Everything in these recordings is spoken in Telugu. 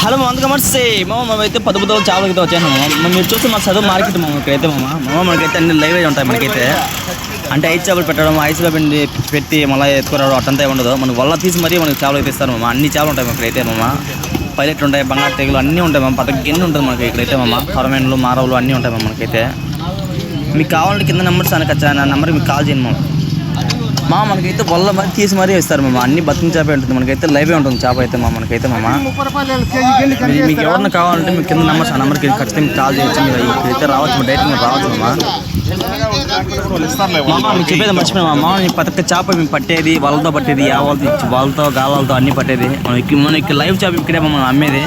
హలో ముందుగా మర్చి మామ మేమైతే పది బుద్ధలు చేపలకి అయితే వచ్చాను మీరు చూస్తే మా చదువు మార్కెట్ మామ ఇక్కడైతే మామ. మామ మనకైతే అన్ని లైవ్ ఉంటాయి మనకైతే. అంటే ఐదు చేపలు పెట్టడం ఐస్లో పిండి పెట్టి మళ్ళీ ఎత్తుకురావడం అట్టంతా ఉండదు. మనకు వల్ల తీసి మరీ మనకి చేపలు అయితే ఇస్తారు మామ. అన్ని చేపలు ఉంటాయి మాకు అయితే మామ. పైలెట్లు ఉంటాయి బంగారు తెగులు అన్నీ ఉంటాయి మామ. పక్క గిన్నె ఉంటుంది మనకి ఇక్కడైతే మామ. కొరమేన్లు మారవులు అన్నీ ఉంటాయి మామ మనకైతే. మీకు కావాలంటే కింద నెంబర్స్ అనకొచ్చా నా నెంబర్ మీకు కాల్ చేయండి మామ. మా మనకైతే వల్ల మరి తీసి మరీ ఇస్తారు మామ. అన్ని బతికిన చేప ఉంటుంది. మనకైతే లైవే ఉంటుంది. చేప అయితే మా మనకైతే మామ. మీ- మీకు ఎవరిని కావాలంటే మీకు కింద నెంబర్స్ ఆ నెంబర్కి ఖచ్చితంగా కాల్ చేయొచ్చు. మీరు ఇక్కడైతే రావచ్చు. డైరెక్ట్ మీరు రావచ్చు మామ. మామ మీకు చెప్పేది మర్చిపోయినా మామ. పతక చేప మేము పట్టేది వాళ్ళతో పట్టేది యావాళ్ళతో వాళ్ళతో గాలాలతో అన్ని పట్టేది. మనకి మనకి లైవ్ చేప ఇక్కడే మనం అమ్మేది.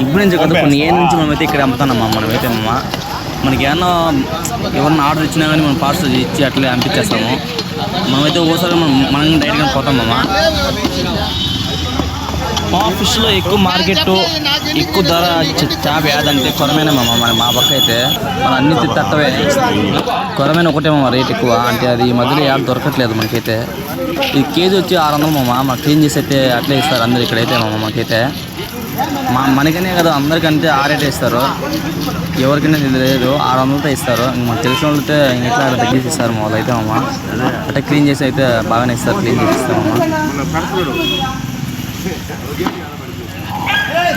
ఇప్పుడు నుంచి కదా కొన్ని ఏ నుంచి మనమైతే ఇక్కడ అమ్ముతున్నాం మామ మనమైతే మామ. మనకి ఏమన్నా ఎవరన్నా ఆర్డర్ ఇచ్చినా కానీ మనం పార్సల్ ఇచ్చి అట్లే పంపించేస్తాము మనమైతే ఓసారి మనం మనం డైరెక్ట్గా పోతాం మామ మా ఫిష్లో ఎక్కువ మార్కెట్ ఎక్కువ ధర చ- చేప ఏదంటే కొరమైన మన మా పక్క అయితే మన అన్ని తక్కువే కొరమైన ఒకటే రేట్ ఎక్కువ. అంటే అది ఈ మధ్యలో ఏడ దొరకట్లేదు మనకైతే. ఈ కేజీ వచ్చి ఆరు వందలు మామ. మాకు క్లీన్ చేసి అయితే అట్లే ఇస్తారు అందరు ఇక్కడైతే మామ మాకైతే. మా మనకనే కదా అందరికంటే ఆ రేట్ ఇస్తారు. ఎవరికైనా తెలియదు ఆరు వందలతో ఇస్తారు. ఇంక మాకు తెలిసిన వాళ్ళతో ఇంక ఇట్లా తగ్గించి ఇస్తారు మా వాళ్ళు అయితే మామ. అంటే క్లీన్ చేసి అయితే బాగానే ఇస్తారు. క్లీన్ చేసి ఇస్తారు మామ.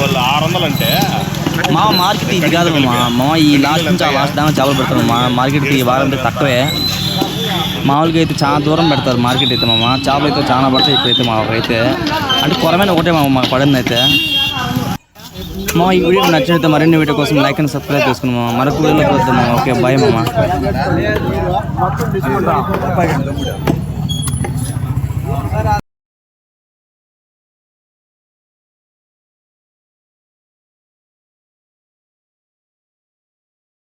వాళ్ళు ఆరు వందలు అంటే మా మార్కెట్ ఇది కాదు మా మా ఈ లాస్ట్ నుంచి ఆ లాస్ట్ దాకా చాలా పెడతారు మా మార్కెట్కి ఈ వారం అయితే తక్కువే. మామూలుగా అయితే చాలా దూరం పెడతారు మార్కెట్ అయితే మామ. చేపలు అయితే చాలా పడతాయి ఇప్పుడైతే మా అయితే అంటే కొరమైన ఒకటే మా మాకు పడింది అయితే. మా ఈ వీడియో నచ్చినైతే మరిన్ని వీడియో కోసం లైక్ అండ్ సబ్స్క్రైబ్ చేసుకున్నాం మరొక వీడియోలో కలుద్దాం ఓకే బాయ్ మామ.